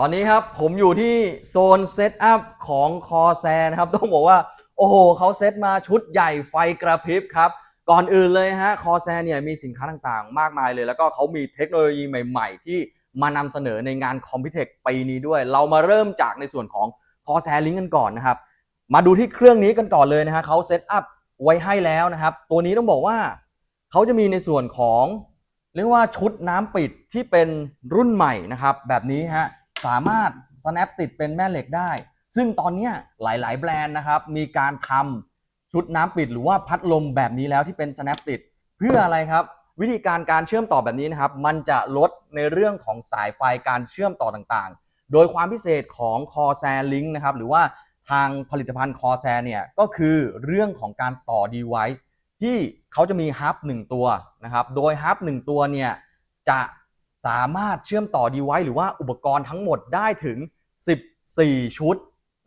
ตอนนี้ครับผมอยู่ที่โซนเซตอัพของคอแซนะครับ ต้องบอกว่า โอ้โหเขาเซตมาชุดใหญ่ไฟกระพริบครับ ก่อนอื่นเลยฮะคอแซเนี่ยมีสินค้าต่างๆ มากมายเลย แล้วก็เขามีเทคโนโลยีใหม่ ๆ ที่มานำเสนอในงานคอมพิวเทคปีนี้ด้วย เรามาเริ่มจากในส่วนของคอแซลิงกันก่อนนะครับ มาดูที่เครื่องนี้กันก่อนเลยนะฮะเขาเซตอัพไว้ให้แล้วนะครับ ตัวนี้ต้องบอกว่าเขาจะมีในส่วนของเรียกว่าชุดน้ำปิดที่เป็นรุ่นใหม่นะครับ แบบนี้ฮะ สามารถ snap ติดเป็นแม่เหล็กได้ ซึ่งตอนนี้หลาย ๆ แบรนด์นะครับ มีการทำชุดน้ำปิดหรือว่าพัดลมแบบนี้แล้วที่เป็น snap ติด เพื่ออะไรครับ วิธีการการเชื่อมต่อแบบนี้นะครับ มันจะลดในเรื่องของสายไฟการเชื่อมต่อต่างๆ โดยความพิเศษของ Corsair Link นะครับ หรือว่าทางผลิตภัณฑ์ Corsair เนี่ยก็คือเรื่องของการต่อ device ที่เขาจะมีฮับ1ตัวนะครับ โดยฮับ1ตัวเนี่ยจะ สามารถเชื่อมต่อ device หรือว่าอุปกรณ์ทั้งหมดได้ถึง 14 ชุด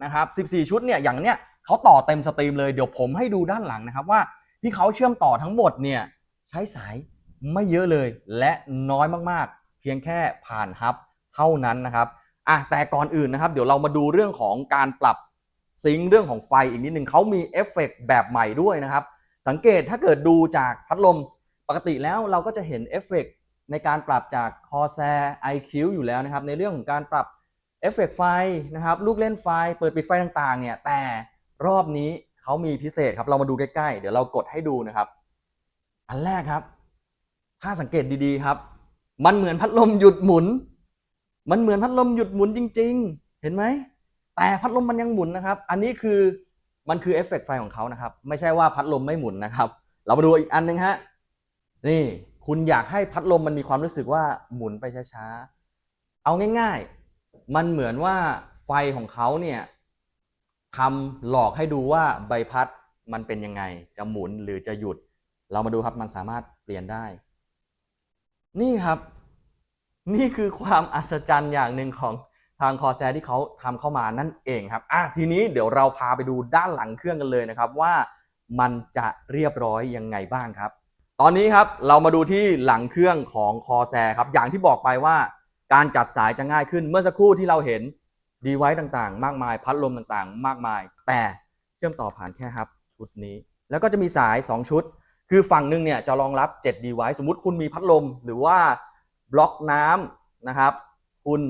นะครับ 14 ชุดเนี่ยอย่างเนี้ยเขาต่อเต็มสตรีมเลยเดี๋ยวผมให้ดูด้านหลังนะครับว่าที่เขาเชื่อมต่อทั้งหมดเนี่ยใช้สายไม่เยอะเลยและน้อยมากๆ เพียงแค่ผ่านฮับเท่านั้นนะครับอะแต่ก่อนอื่นนะครับ เดี๋ยวเรามาดูเรื่องของการปรับซิงเรื่องของไฟอีกนิดนึงเขามีเอฟเฟกต์แบบใหม่ด้วยนะครับ สังเกตถ้าเกิดดูจากพัดลมปกติแล้วเราก็จะเห็นเอฟเฟกต์ ในการปรับจาก Corsair IQ อยู่แล้วนะครับ ในเรื่องของการปรับเอฟเฟกต์ไฟนะครับ ลูกเล่นไฟ เปิดปิดไฟต่างๆ เนี่ย แต่รอบนี้เขามีพิเศษครับ เรามาดูใกล้ๆ เดี๋ยวเรากดให้ดูนะครับ อันแรกครับ ถ้าสังเกตดีๆ ครับ มันเหมือนพัดลมหยุดหมุน มันเหมือนพัดลมหยุดหมุนจริง ๆ เห็นไหม แต่พัดลมมันยังหมุนนะครับ อันนี้คือมันคือเอฟเฟกต์ไฟของเขานะครับ ไม่ใช่ว่าพัดลมไม่หมุนนะครับ เรามาดูอีกอันหนึงฮะ นี่ คุณอยากให้พัดลมมันมีความรู้สึกว่าหมุนไปช้าๆ เอาง่าย ๆ มันเหมือนว่าไฟของเขาเนี่ยทำหลอกให้ดูว่าใบพัดมันเป็นยังไง จะหมุนหรือจะหยุด เรามาดูครับมันสามารถเปลี่ยนได้ นี่ครับ นี่คือความอัศจรรย์อย่างหนึ่งของทางคอแซที่เขาทำเข้ามานั่นเองครับอะทีนี้เดี๋ยวเราพาไปดูด้านหลังเครื่องกันเลยนะครับ ว่ามันจะเรียบร้อยยังไงบ้างครับ ตอนนี้ครับเรามาดูที่หลังเครื่องของคอแซครับอย่างที่บอกไปว่าการจัดสายจะง่ายขึ้นเมื่อสักครู่ที่เราเห็นดีไว c ์ต่างๆ มากมาย พัดลมต่างๆ มากมาย แต่เชื่อมต่อผ่านแค่ฮับชุดนี้ แล้วก็จะมีสาย 2 ชุด คือฝั่งหนึ่งเนี่ยจะรองรับ7 device สมมุติคุณมีพัดลม หรือว่าบล็อกน้ำนะครับ คุณ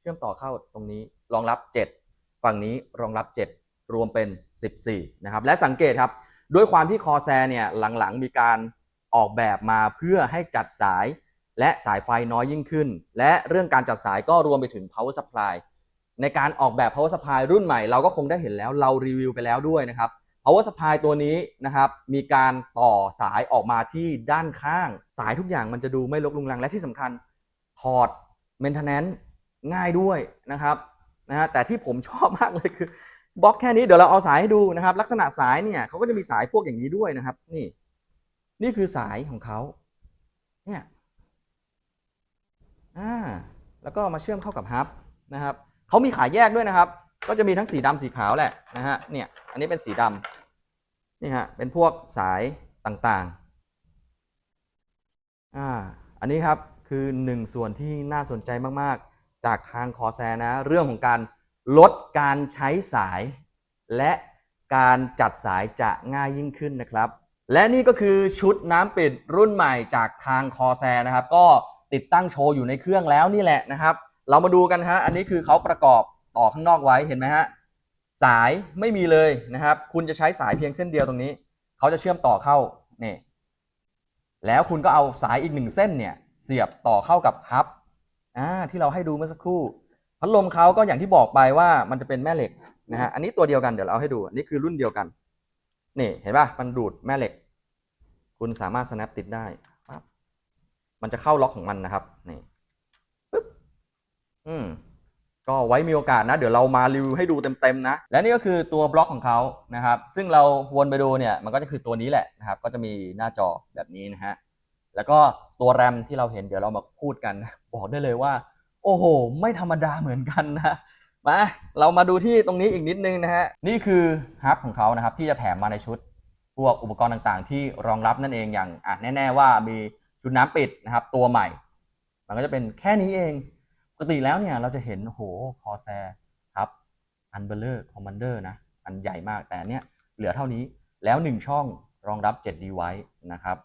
เชื่อมต่อเข้าตรงนี้รองรับ 7 ฝั่งนี้รองรับ 7 รวมเป็น 14 นะครับ และสังเกตครับ ด้วยความที่คอแซเนี่ยหลังๆ มีการ ออกแบบมาเพื่อให้จัดสายและสายไฟน้อยยิ่งขึ้น และเรื่องการจัดสายก็รวมไปถึง power supply ในการออกแบบ power supply รุ่นใหม่เราก็คงได้เห็นแล้วเรารีวิวไปแล้วด้วยนะครับ power supply ตัวนี้นะครับมีการต่อสายออกมาที่ด้านข้าง สายทุกอย่างมันจะดูไม่ลกลุงลังและที่สำคัญถอด maintenance ง่ายด้วยนะครับนะฮะแต่ที่ผมชอบมากเลยคือบล็อกแค่นี้เดี๋ยวเราเอาสายให้ดูนะครับ ลักษณะสายเนี่ยเขาก็จะมีสายพวกอย่างนี้ด้วยนะครับ นี่ นี่คือสายของเขาเนี่ยอ่าแล้วก็มาเชื่อมเข้ากับฮับนะครับเขามีขายแยกด้วยนะครับ ก็จะมีทั้งสีดำสีขาวแหละนะฮะเนี่ยอันนี้เป็นสีดำนี่ฮะเป็นพวกสายต่างๆอ่าอันนี้ครับคือหนึ่งส่วนที่น่าสนใจมากๆ จากทางคอแซนะ เรื่องของการลดการใช้สาย และการจัดสายจะง่ายยิ่งขึ้นนะครับ และนี่ก็คือชุดน้ำปิดรุ่นใหม่จากทางคอแซนะครับ ก็ติดตั้งโชว์อยู่ในเครื่องแล้วนี่แหละนะครับ เรามาดูกันฮะอันนี้คือเขาประกอบต่อข้างนอกไว้เห็นไหมฮะสายไม่มีเลยนะครับ คุณจะใช้สายเพียงเส้นเดียวตรงนี้ เขาจะเชื่อมต่อเข้านี่แล้วคุณก็เอาสายอีกหนึ่งเส้นเนี่ยเสียบต่อเข้ากับฮับอ่าที่เราให้ดูเมื่อสักครู่พัดลมเขาก็อย่างที่บอกไปว่ามันจะเป็นแม่เหล็กนะฮะอันนี้ตัวเดียวกันเดี๋ยวเราเอาให้ดูอันนี้คือรุ่นเดียวกัน นี่เห็นป่ะมันดูดแม่เหล็ก คุณสามารถ snap ติดได้ปั๊บมันจะเข้าล็อกของมันนะครับนี่ปึ๊บอืมก็ไว้มีโอกาสนะ เดี๋ยวเรามารีวิวให้ดูเต็มๆนะ และนี่ก็คือตัวบล็อกของเขานะครับ ซึ่งเราวนไปดูเนี่ยมันก็จะคือตัวนี้แหละนะครับ ก็จะมีหน้าจอแบบนี้นะฮะแล้วก็ตัวแรมที่เราเห็นเดี๋ยวเรามาพูดกัน บอกได้เลยว่า โอ้โห ไม่ธรรมดาเหมือนกันนะ มาเรามาดูที่ตรงนี้อีกนิดนึงนะฮะนี่คือฮับของเขานะครับที่จะแถมมาในชุดพวกอุปกรณ์ต่างๆ ที่รองรับนั่นเองอย่างอะแน่ ๆ ว่ามีชุดน้ำปิดนะครับ ตัวใหม่ มันก็จะเป็นแค่นี้เองปกติแล้วเนี่ยเราจะเห็นโอ้โหคอแซครับอันเบลเลอร์คอมมานเดอร์นะอันใหญ่มากแต่อันเนี้ยเหลือเท่านี้แล้ว 1 ช่องรองรับ7 device นะครับ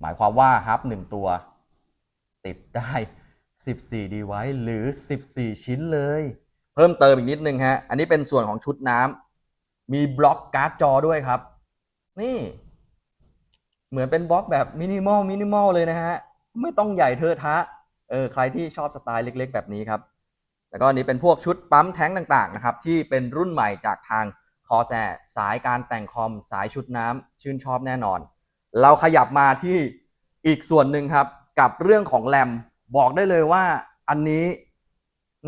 หมายความว่าฮับ1ตัว ติดได้ 14 device หรือ 14 ชิ้นเลย เพิ่มเติมอีกนิดนึงฮะ อันนี้เป็นส่วนของชุดน้ำมีบล็อกการ์ดจอด้วยครับ นี่ เหมือนเป็นบล็อกแบบมินิมอลมินิมอลเลยนะฮะ ไม่ต้องใหญ่เทอะทะ เออใครที่ชอบสไตล์เล็ก ๆ แบบนี้ครับ แล้วก็นนี้เป็นพวกชุดปั๊มแท้งต่างๆนะครับ ที่เป็นรุ่นใหม่จากทางคอแซสายการแต่งคอมสายชุดน้ำชื่นชอบแน่นอน เราขยับมาที่อีกส่วนหนึ่งครับ กับเรื่องของแรมบอกได้เลยว่าอันนี้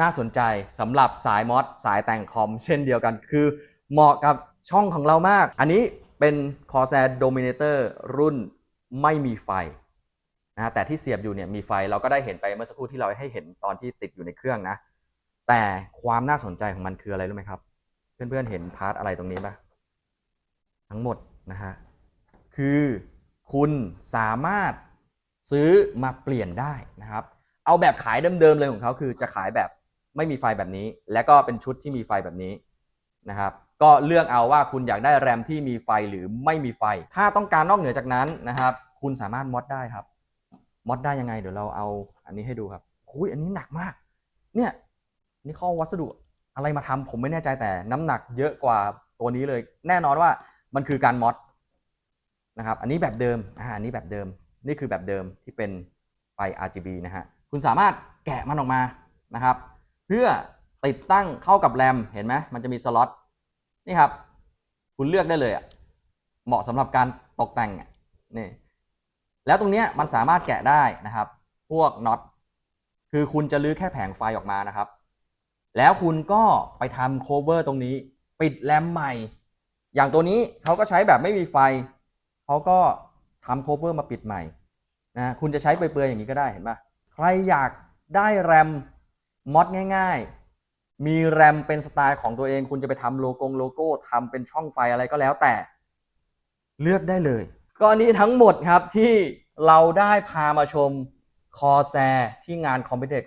น่าสนใจสำหรับสายมอสสายแต่งคอมเช่นเดียวกัน คือเหมาะกับช่องของเรามาก อันนี้เป็น Corsair Dominator รุ่นไม่มีไฟนะฮะแต่ที่เสียบอยู่เนี่ยมีไฟเราก็ได้เห็นไปเมื่อสักครู่ที่เราให้เห็นตอนที่ติดอยู่ในเครื่องนะ แต่ความน่าสนใจของมันคืออะไรรู้ไหมครับ เพื่อนๆเห็นพาร์ทอะไรตรงนี้ปะทั้งหมดนะฮะคือคุณสามารถซื้อมาเปลี่ยนได้นะครับ เอาแบบขายเดิมๆเลยของเขาคือจะขายแบบ ไม่มีไฟแบบนี้ และก็เป็นชุดที่มีไฟแบบนี้นะครับ ก็เลือกเอาว่าคุณอยากได้แรมที่มีไฟหรือไม่มีไฟ ถ้าต้องการนอกเหนือจากนั้นนะครับ คุณสามารถมอดได้ครับมอดได้ยังไงเดี๋ยวเราเอาอันนี้ให้ดูครับหุยอันนี้หนักมาก เนี่ยนี่ข้อวัสดุอะไรมาทำผมไม่แน่ใจแต่น้ำหนักเยอะกว่าตัวนี้เลย แน่นอนว่ามันคือการมอดนะครับ อันนี้แบบเดิมอ่าอันนี้แบบเดิม นี่คือแบบเดิมที่เป็นไฟ RGB นะฮะ คุณสามารถแกะมันออกมานะครับ เพื่อติดตั้งเข้ากับแรมเห็นไหมมันจะมีสล็อตนี่ครับ คุณเลือกได้เลยอะเหมาะสำหรับการตกแต่งนี่แล้วตรงเนี้ยมันสามารถแกะได้นะครับ พวกน็อตคือคุณจะลื้อแค่แผงไฟออกมานะครับ แล้วคุณก็ไปทำโคเวอร์ตรงนี้ ปิดแรมใหม่ อย่างตัวนี้เขาก็ใช้แบบไม่มีไฟเขาก็ทำโคเวอร์มาปิดใหม่นะคุณจะใช้เปลือยๆอย่างนี้ก็ได้เห็นปะใครอยากได้แรม มอดง่ายๆ มีแรมเป็นสไตล์ของตัวเองคุณจะไปทำโลโก้โลโก้ทำเป็นช่องไฟอะไรก็แล้วแต่ เลือกได้เลย ก็อันนี้ทั้งหมดครับที่เราได้พามาชมคอแซที่งาน Computex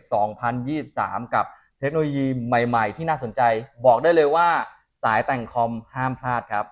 2023 กับเทคโนโลยีใหม่ๆ ที่น่าสนใจ บอกได้เลยว่าสายแต่งคอมห้ามพลาดครับ